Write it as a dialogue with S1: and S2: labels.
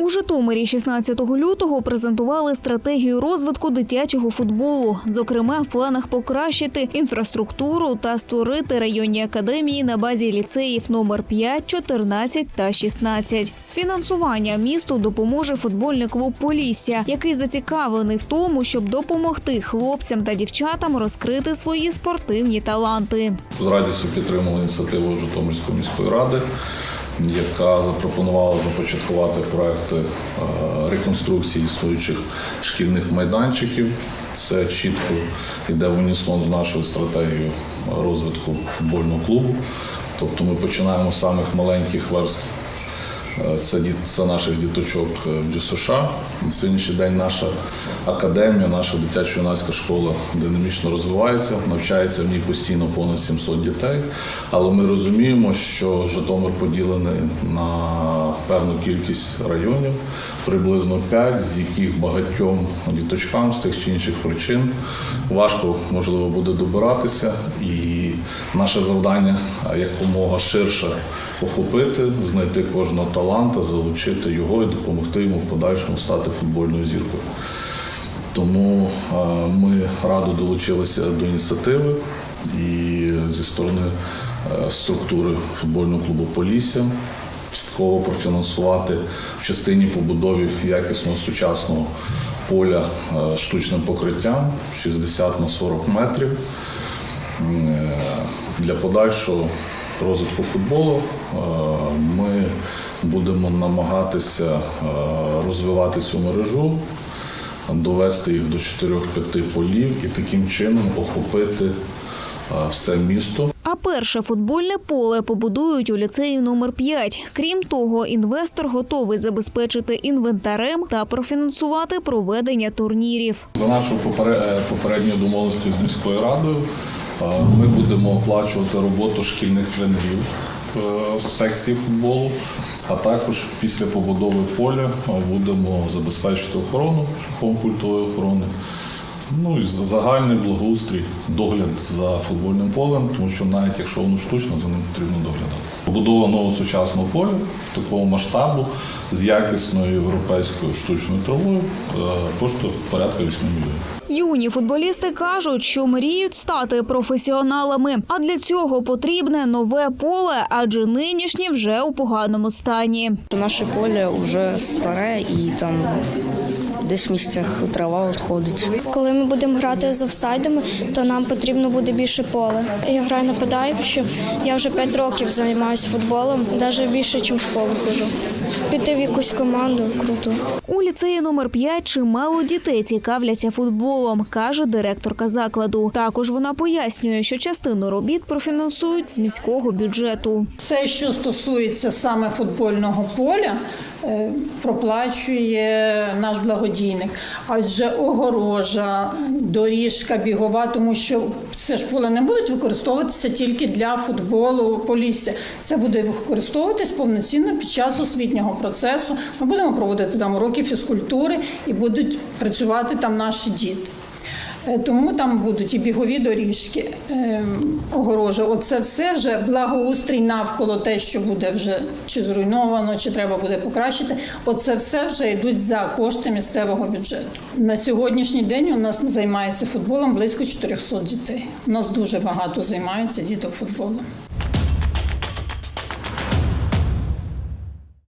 S1: У Житомирі 16 лютого презентували стратегію розвитку дитячого футболу. Зокрема, в планах покращити інфраструктуру та створити районні академії на базі ліцеїв номер 5, 14 та 16. З фінансування місту допоможе футбольний клуб Полісся, який зацікавлений в тому, щоб допомогти хлопцям та дівчатам розкрити свої спортивні таланти.
S2: З радістю підтримали ініціативу Житомирської міської ради, яка запропонувала започаткувати проекти е, реконструкції існуючих шкільних майданчиків. Це чітко йде в унісон з нашою стратегією розвитку футбольного клубу. Тобто ми починаємо з самих маленьких верств Це, це наших діточок е, в ДЮСШ. На сьогоднішній день наша академія, наша дитячо-юнацька школа динамічно розвивається, навчається в ній постійно понад 700 дітей. Але ми розуміємо, що Житомир поділений на певну кількість районів, приблизно 5, з яких багатьом діточкам з тих чи інших причин важко можливо буде добиратися. І наше завдання якомога ширше охопити, знайти кожного таланта, залучити його і допомогти йому в подальшому стати футбольною зіркою. Тому ми радо долучилися до ініціативи і зі сторони структури футбольного клубу Полісся частково профінансувати в частині побудові якісного сучасного поля штучним покриттям 60 на 40 метрів Е, для подальшого розвитку футболу е, ми будемо намагатися е, розвивати цю мережу, довести їх до 4-5 полів і таким чином охопити е, все місто.
S1: А перше футбольне поле побудують у ліцеї номер 5. Крім того, інвестор готовий забезпечити інвентарем та профінансувати проведення турнірів.
S2: За нашою попере- попередньою домовленістю з міською радою ми будемо оплачувати роботу шкільних тренерів е, секції футболу, а також після побудови поля будемо забезпечити охорону шляхом культової охорони. Ну і за- загальний благоустрій, догляд за футбольним полем, тому що навіть якщо воно штучно, за ним потрібно доглядати. Побудова нового сучасного поля такого масштабу з якісною європейською штучною травою е, коштує порядка 8 мільйонів.
S1: Юні футболісти кажуть, що мріють стати професіоналами. А для цього потрібне нове поле, адже нинішнє вже у поганому стані.
S3: Наше поле вже старе і там десь в місцях трава відходить.
S4: Коли ми будемо грати з офсайдами, то нам потрібно буде більше поле. Я граю нападаючи. Я вже 5 років займаюся футболом, навіть більше, ніж в школу хожу. Піти в якусь команду круто.
S1: Ліцеї номер 5 чимало дітей цікавляться футболом, каже директорка закладу. Також вона пояснює, що частину робіт профінансують з міського бюджету.
S5: Це, що стосується саме футбольного поля, е, проплачує наш благодійник. Адже огорожа, доріжка бігова, тому що це ж поле не будуть використовуватися тільки для футболу полісся. Це буде використовуватись повноцінно під час освітнього процесу. Ми будемо проводити там уроки фізкультури і будуть працювати там наші діти. Е, Тому там будуть і бігові доріжки, е, огорожа. Оце все вже благоустрій навколо те, що буде вже чи зруйновано, чи треба буде покращити. Оце все вже йдуть за кошти місцевого бюджету. На сьогоднішній день у нас займається футболом близько 400 дітей. У нас дуже багато займаються діток футболом.